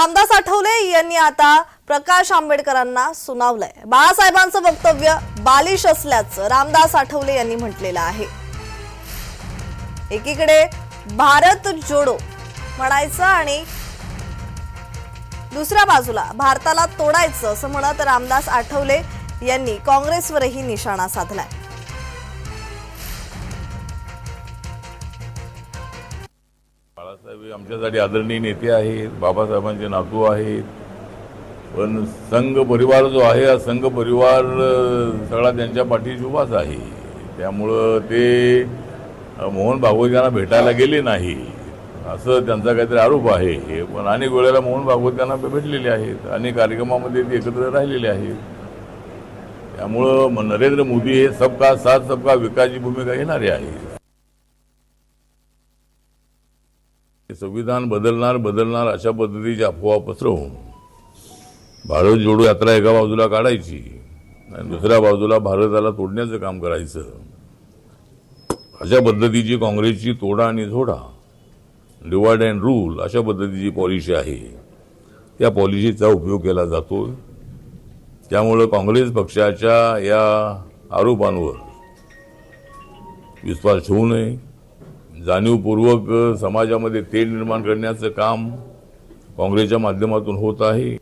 रामदास आठवले यांनी आता प्रकाश आंबेडकरांना सुनावलंय. बाळासाहेबांचं वक्तव्य बालिश असल्याचं रामदास आठवले यांनी म्हटलेलं आहे. एकीकडे भारत जोडो म्हणायचं आणि दुसऱ्या बाजूला भारताला तोडायचं असं म्हणत रामदास आठवले यांनी काँग्रेसवरही निशाणा साधलाय. बाळासाहेब आमच्यासाठी आदरणीय नेते आहेत बाबासाहेबांचे नातू आहेत. पण संघ परिवार जो आहे हा संघ परिवार सगळा त्यांच्या पाठीशी उभाच आहे. त्यामुळं ते मोहन भागवत यांना भेटायला गेले नाही. असं त्यांचा काहीतरी आरोप आहे. पण अनेक वेळेला मोहन भागवत यांना भेटलेले आहेत. अनेक कार्यक्रमामध्ये ते एकत्र राहिलेले आहेत. त्यामुळं नरेंद्र मोदी हे सबका साथ सबका विकासची भूमिका घेणारे आहेत. संविधान बदलणार बदलणार अशा पद्धतीची अफवा पसरवून भारत जोडो यात्रा एका बाजूला काढायची आणि दुसऱ्या बाजूला भारताला तोडण्याचं काम करायचं. अशा पद्धतीची काँग्रेसची तोडा आणि झोडा. डिवाइड अँड रूल अशा पद्धतीची पॉलिसी आहे. त्या पॉलिसीचा उपयोग केला जातो त्यामुळं काँग्रेस पक्षाच्या या आरोपांवर विश्वास ठेवू नये. जाणीवपूर्वक समाजामध्ये तेढ निर्माण करण्याचं काम काँग्रेसच्या माध्यमातून होत आहे.